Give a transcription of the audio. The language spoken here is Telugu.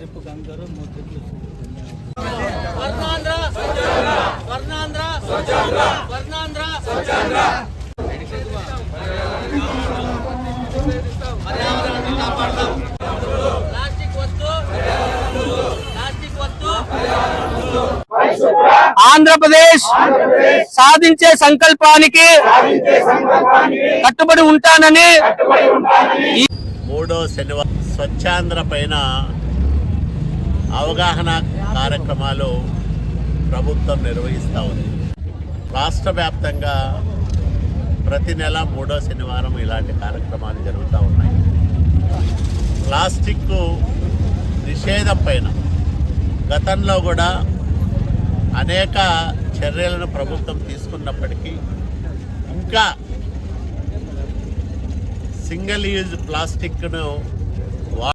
ట్రిప్ కంకర మూడు ట్రిప్లు వర్ణాంధ్ర వర్ణాంధ్ర. వర్ణాంధ్ర ఆంధ్రప్రదేశ్ సాధించే సంకల్పానికి కట్టుబడి ఉంటానని మూడో శనివారం స్వచ్ఛాంధ్ర పైన అవగాహన కార్యక్రమాలు ప్రభుత్వం నిర్వహిస్తూ ఉంది. రాష్ట్ర వ్యాప్తంగా ప్రతి నెల మూడో శనివారం ఇలాంటి కార్యక్రమాలు జరుగుతూ ఉన్నాయి. ప్లాస్టిక్ నిషేధం పైన గతంలో కూడా అనేక చర్యలను ప్రభుత్వం తీసుకున్నప్పటికీ ఇంకా సింగిల్ యూజ్ ప్లాస్టిక్ను